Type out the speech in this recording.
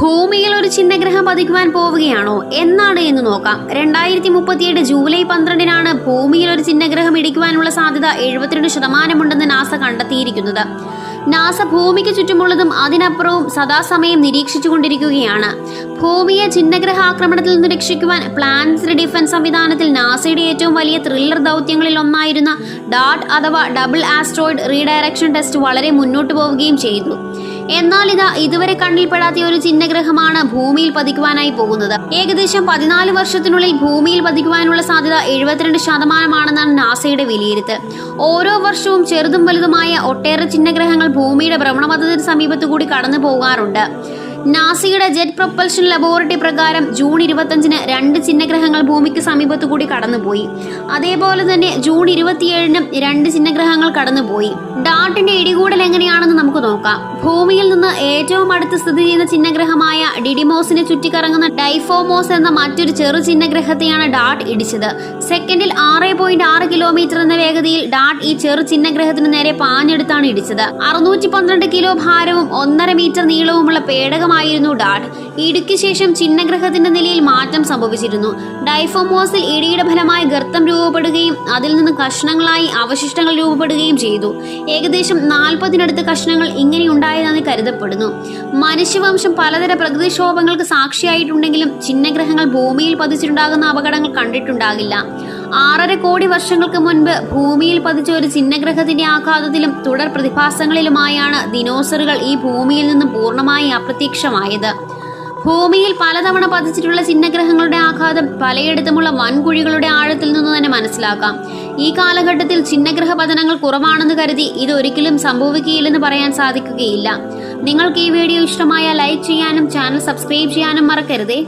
ഭൂമിയിൽ ഒരു ചിഹ്നഗ്രഹം പതിക്കുവാൻ പോവുകയാണോ? എന്നാണ് എന്ന് നോക്കാം. രണ്ടായിരത്തി മുപ്പത്തിയേഴ് ജൂലൈ പന്ത്രണ്ടിനാണ് ഭൂമിയിൽ ഒരു ചിഹ്നഗ്രഹം ഇടിക്കുവാനുള്ള സാധ്യത എഴുപത്തിരണ്ട് ശതമാനമുണ്ടെന്ന് നാസ കണ്ടെത്തിയിരിക്കുന്നത്. നാസ ഭൂമിക്ക് ചുറ്റുമുള്ളതും അതിനപ്പുറവും സദാസമയം നിരീക്ഷിച്ചുകൊണ്ടിരിക്കുകയാണ്. ഭൂമിയെ ചിഹ്നഗ്രഹ ആക്രമണത്തിൽ നിന്ന് രക്ഷിക്കുവാൻ പ്ലാൻസ് ഡിഫൻസ് സംവിധാനത്തിൽ നാസയുടെ ഏറ്റവും വലിയ ത്രില്ലർ ദൗത്യങ്ങളിൽ ഒന്നായിരുന്ന ഡാട്ട് അഥവാ ഡബിൾ ആസ്ട്രോയിഡ് റീഡയറക്ഷൻ ടെസ്റ്റ് വളരെ മുന്നോട്ട് പോവുകയും ചെയ്തു. എന്നാൽ ഇതാ ഇതുവരെ കണ്ണിൽപ്പെടാത്ത ഒരു ചിഹ്നഗ്രഹമാണ് ഭൂമിയിൽ പതിക്കുവാനായി പോകുന്നത്. ഏകദേശം പതിനാല് വർഷത്തിനുള്ളിൽ ഭൂമിയിൽ പതിക്കുവാനുള്ള സാധ്യത എഴുപത്തിരണ്ട് ശതമാനമാണെന്നാണ് നാസയുടെ വിലയിരുത്തൽ. ഓരോ വർഷവും ചെറുതും വലുതുമായ ഒട്ടേറെ ചിഹ്നഗ്രഹങ്ങൾ ഭൂമിയുടെ ഭ്രമണപഥത്തിന് സമീപത്തു കൂടി കടന്നു പോകാറുണ്ട്. നാസയുടെ ജെറ്റ് പ്രൊപ്പൽഷൻ ലബോറട്ടറി പ്രകാരം ജൂൺ ഇരുപത്തഞ്ചിന് രണ്ട് ചിഹ്നഗ്രഹങ്ങൾ ഭൂമിക്ക് സമീപത്തു കൂടി കടന്നുപോയി. അതേപോലെ തന്നെ ജൂൺ ഇരുപത്തിയേഴിനും രണ്ട് ചിഹ്നഗ്രഹങ്ങൾ കടന്നുപോയി. ഡാർട്ടിന്റെ ഇടികൂടൽ എങ്ങനെയാണെന്ന് നമുക്ക് നോക്കാം. ഭൂമിയിൽ നിന്ന് ഏറ്റവും അടുത്ത് സ്ഥിതി ചെയ്യുന്ന ചിഹ്നഗ്രഹമായ ഡിഡിമോസിനെ ചുറ്റിക്കറങ്ങുന്ന ഡൈഫോമോസ് എന്ന മറ്റൊരു ചെറു ചിഹ്നഗ്രഹത്തെയാണ് ഡാട്ട് ഇടിച്ചത്. സെക്കൻഡിൽ ആറ് പോയിന്റ് ആറ് കിലോമീറ്റർ എന്ന വേഗതയിൽ ഡാട്ട് ഈ ചെറു ചിഹ്നഗ്രഹത്തിന് നേരെ പാഞ്ഞെടുത്താണ് ഇടിച്ചത്. അറുന്നൂറ്റി പന്ത്രണ്ട് കിലോ ഭാരവും ഒന്നര മീറ്റർ നീളവുമുള്ള പേടകമായിരുന്നു ഡാട്ട് ഇടിക്ക് ശേഷം ചിഹ്നഗ്രഹത്തിന്റെ നിലയിൽ മാറ്റം സംഭവിച്ചിരുന്നു. ഡൈഫോമോസിൽ ഇടിയുടെ ഫലമായി ഗർത്തം രൂപപ്പെടുകയും അതിൽ നിന്ന് കഷ്ണങ്ങളായി അവശിഷ്ടങ്ങൾ രൂപപ്പെടുകയും ചെയ്തു. ഏകദേശം നാൽപ്പതിനടുത്ത് കഷ്ണങ്ങൾ ഇങ്ങനെ ഉണ്ടായതെന്ന് കരുതപ്പെടുന്നു. മനുഷ്യവംശം പലതര പ്രകൃതിക്ഷോഭങ്ങൾക്ക് സാക്ഷിയായിട്ടുണ്ടെങ്കിലും ചിഹ്നഗ്രഹങ്ങൾ ഭൂമിയിൽ പതിച്ചിട്ടുണ്ടാകുന്ന അപകടങ്ങൾ കണ്ടിട്ടുണ്ടാകില്ല. ആറര കോടി വർഷങ്ങൾക്ക് മുൻപ് ഭൂമിയിൽ പതിച്ച ഒരു ചിഹ്നഗ്രഹത്തിന്റെ ആഘാതത്തിലും തുടർ പ്രതിഭാസങ്ങളിലുമായാണ് ദിനോസറുകൾ ഈ ഭൂമിയിൽ നിന്നും പൂർണമായി അപ്രത്യക്ഷമായത്. ഭൂമിയിൽ പലതവണ പതിച്ചിട്ടുള്ള ചിഹ്നഗ്രഹങ്ങളുടെ ആഘാതം പലയിടത്തുമുള്ള വൻകുഴികളുടെ ആഴത്തിൽ നിന്ന് തന്നെ മനസ്സിലാക്കാം. ഈ കാലഘട്ടത്തിൽ ചിഹ്നഗ്രഹ പതനങ്ങൾ കുറവാണെന്ന് കരുതി ഇത് ഒരിക്കലും സംഭവിക്കുകയില്ലെന്ന് പറയാൻ സാധിക്കുകയില്ല. നിങ്ങൾക്ക് ഈ വീഡിയോ ഇഷ്ടമായ ലൈക്ക് ചെയ്യാനും ചാനൽ സബ്സ്ക്രൈബ് ചെയ്യാനും മറക്കരുതേ.